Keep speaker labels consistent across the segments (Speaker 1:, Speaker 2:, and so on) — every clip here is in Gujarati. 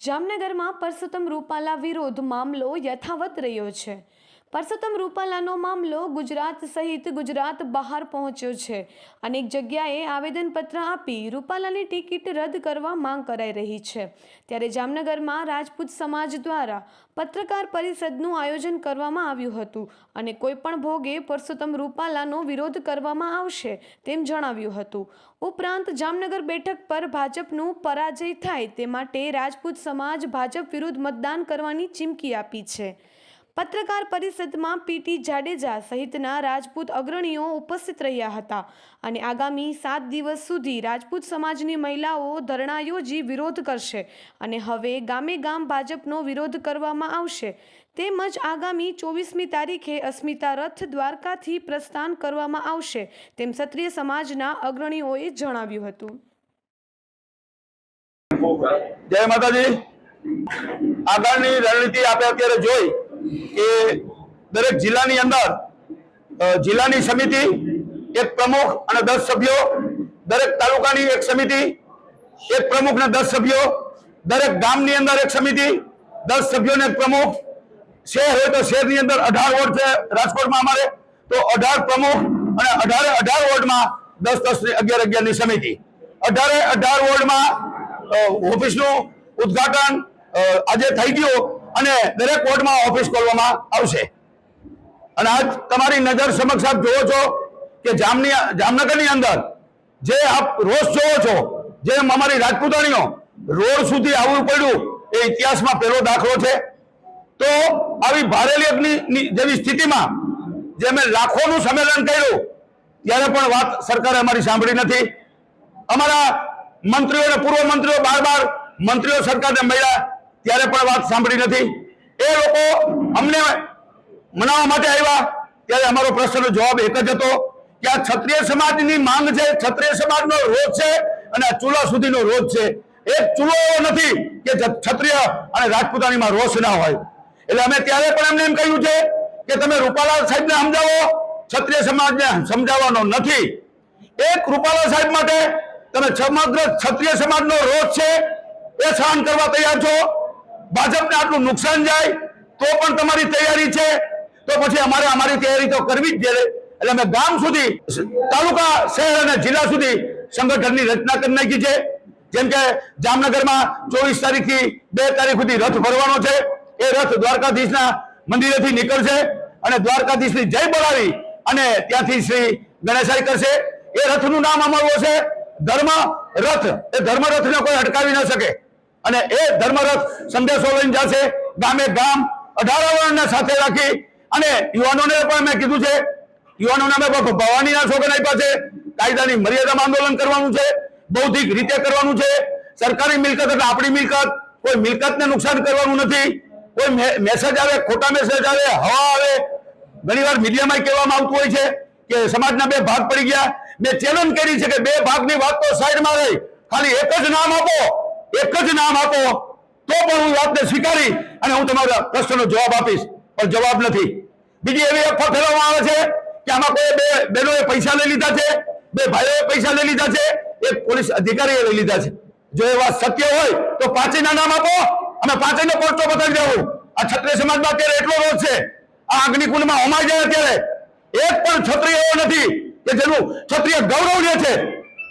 Speaker 1: જામનગરમાં પરસોત્તમ રૂપાલા વિરોધ મામલો યથાવત રહ્યો છે. પરસોત્તમ રૂપાલાનો મામલો ગુજરાત સહિત ગુજરાત બહાર પહોંચ્યો છે. અનેક જગ્યાએ આવેદનપત્ર આપી રૂપાલાની ટિકિટ રદ કરવા માંગ કરાઈ રહી છે. ત્યારે જામનગરમાં રાજપૂત સમાજ દ્વારા પત્રકાર પરિષદનું આયોજન કરવામાં આવ્યું હતું અને કોઈપણ ભોગે પરસોત્તમ રૂપાલાનો વિરોધ કરવામાં આવશે તેમ જણાવ્યું હતું. ઉપરાંત જામનગર બેઠક પર ભાજપનું પરાજય થાય તે માટે રાજપૂત સમાજ ભાજપ વિરુદ્ધ મતદાન કરવાની ચીમકી આપી છે. પત્રકાર પરિષદમાં પીટી જાડેજા સહિતના રાજપૂત અગ્રણીઓ ઉપસ્થિત રહ્યા હતા અને આગામી સાત દિવસ સુધી રાજપૂત સમાજની મહિલાઓ ધરણા યોજી વિરોધ કરશે અને હવે ગામે ગામ ભાજપનો વિરોધ કરવામાં આવશે. તેમજ આગામી ચોવીસમી તારીખે અસ્મિતા રથ દ્વારકાથી પ્રસ્થાન કરવામાં આવશે તેમ ક્ષત્રિય સમાજના અગ્રણીઓએ જણાવ્યું હતું.
Speaker 2: જય માતાજી. આગળની રણનીતિ આપણે અત્યારે જોઈ. કે દરેક જિલ્લાની અંદર જિલ્લાની સમિતિ એક પ્રમુખ અને દસ સભ્યો, દરેક તાલુકાની એક સમિતિ એક પ્રમુખ ને દસ સભ્યો, દરેક ગામની અંદર એક સમિતિ, દસ સભ્યોને એક પ્રમુખ. શહેર હોય તો શહેરની અંદર અઢાર વોર્ડ છે રાજકોટમાં અમારે. તો અઢાર પ્રમુખ અને અઢારે અઢાર વોર્ડમાં દસ દસ અગિયાર અગિયારની સમિતિ. અઢારે અઢાર વોર્ડમાં ઓફિસનું ઉદ્ઘાટન આજે થઈ ગયું. અને દરેક વોર્ડમાં ઓફિસ ખોલવામાં આવશે. અને આજ તમારી નજર સમક્ષ આપ જોવો છો કે જામની જામનગરની અંદર જે આપ રોષ જોવો છો જેમ અમારી રાજપૂતાણીઓ રોડ સુધી આવવું પડ્યું, એ ઇતિહાસમાં પહેલો દાખલો છે. તો આવી ભારેલી જેવી સ્થિતિમાં જે અમે લાખોનું સંમેલન કર્યું, ત્યારે પણ વાત સરકારે અમારી સાંભળી નથી. અમારા મંત્રીઓ અને પૂર્વ મંત્રીઓ બાર બાર મંત્રીઓ સરકારને મળ્યા. ત્યારે પણ વાત સાંભળી નથી. એ લોકો અમને મનાવવા માટે આવ્યા. ત્યારે અમારો પ્રશ્નનો જવાબ એક જ હતો કે આ ક્ષત્રિય સમાજની માંગ છે, ક્ષત્રિય સમાજનો રોજ છે અને આ ચૂલા સુધીનો રોજ છે. એક ચૂલો એવો નથી કે ક્ષત્રિય અને રાજપૂતાણીમાં રોષ ના હોય. એટલે અમે ત્યારે પણ એમને એમ કહ્યું છે કે તમે રૂપાલા સાહેબને સમજાવો. ક્ષત્રિય સમાજને સમજાવવાનો નથી. એક રૂપાલા સાહેબ માટે તમે સમગ્ર ક્ષત્રિય સમાજનો રોષ છે એ સહન કરવા તૈયાર છો. ભાજપને આટલું નુકસાન જાય તો પણ તમારી તૈયારી છે. તો પછી અમારે અમારી તૈયારી તો કરવી જ છે. એટલે અમે ગામ સુધી, તાલુકા, શહેર અને જિલ્લા સુધી સંગઠનની રચના કરી નાખી છે. જેમ કે જામનગરમાં ચોવીસ તારીખથી બે તારીખ સુધી રથ ભરવાનો છે. એ રથ દ્વારકાધીશના મંદિરેથી નીકળશે અને દ્વારકાધીશની જય બોલાવી અને ત્યાંથી શ્રી ગણેશાઈ કરશે. એ રથનું નામ અમારું હશે ધર્મ રથ. એ ધર્મ રથને કોઈ અટકાવી ન શકે. અને એ ધર્મરથ સંદેશો લઈને જશે ગામે ગામ અઢાર સાથે રાખી. અને યુવાનોને પણ મેં કીધું છે, યુવાનોને અમે ભવાનીના સ્લોગન આપ્યા છે. કાયદાની મર્યાદામાં આંદોલન કરવાનું છે, બૌદ્ધિક રીતે કરવાનું છે. સરકારી મિલકત એટલે આપણી મિલકત. કોઈ મિલકતને નુકસાન કરવાનું નથી. કોઈ મે- મેસેજ આવે, ખોટા મેસેજ આવે, હવા આવે. ઘણીવાર મીડિયામાં કહેવામાં આવતું હોય છે કે સમાજના બે ભાગ પડી ગયા. મેં ચેલેન્જ કરી છે કે બે ભાગની વાત તો સાઈડમાં રહી. ખાલી એક જ નામ આપો. એક જ નામ આપો, તો પણ હું વાતને સ્વીકારી અને હું તમારા પ્રશ્નનો જવાબ આપીશ. પણ જવાબ નથી. બીજી એવી અફવા ફેરવવામાં આવે છે કે આમાં કોઈ બે બહેનોએ પૈસા લઈ લીધા છે, બે ભાઈઓએ પૈસા લઈ લીધા છે, એક પોલીસ અધિકારીએ લઈ લીધા છે. જો એ વાત સત્ય હોય, તો પાંચેયના નામ આપો. અમે પાંચેયનો પરચો બતાવી દેવું આ ક્ષત્રિય સમાજમાં અત્યારે એટલો રોજ છે. આ અગ્નિકુંડમાં હોમાઈ જાય અત્યારે. એક પણ ક્ષત્રિય એવો નથી કે જેનું ક્ષત્રિય ગૌરવ લે છે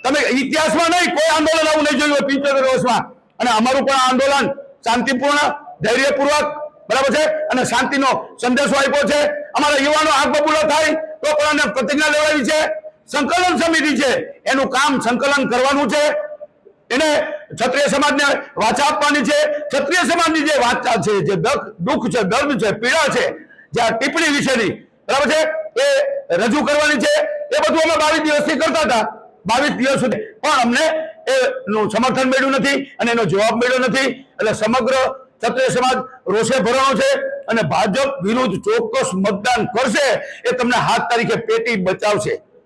Speaker 2: તમે ઇતિહાસમાં નહીં, કોઈ આંદોલન આવું નહીં જોયું પિંચોતેર વર્ષમાં. અને અમારું પણ આંદોલન શાંતિપૂર્ણ, ધૈર્યપૂર્વક, બરાબર છે? અને શાંતિનો સંદેશો આપ્યો છે. અમારા યુવાનો આગ બબૂલો થાય, તો પણ પ્રતિજ્ઞા લેવાવી છે. સંકલન સમિતિ છે, એનું કામ સંકલન કરવાનું છે. એને ક્ષત્રિય સમાજને વાચા આપવાની છે. ક્ષત્રિય સમાજની જે વાચા છે, જે દુઃખ છે, દર્દ છે, પીડા છે, જે આ ટિપ્પણી વિશેની, બરાબર છે? એ રજૂ કરવાની છે. એ બધું અમે બાવીસ દિવસથી કરતા હતા. બાવીસ દિવસ સુધી. પણ અમને એનું સમર્થન મળ્યું નથી અને એનો જવાબ મળ્યો નથી. એટલે સમગ્ર ક્ષત્રિય સમાજ રોષે ભરાણો છે અને ભાજપ વિરુદ્ધ ચોક્કસ મતદાન કરશે એ તમને હાથ તારીખે પેટી બચાવશે.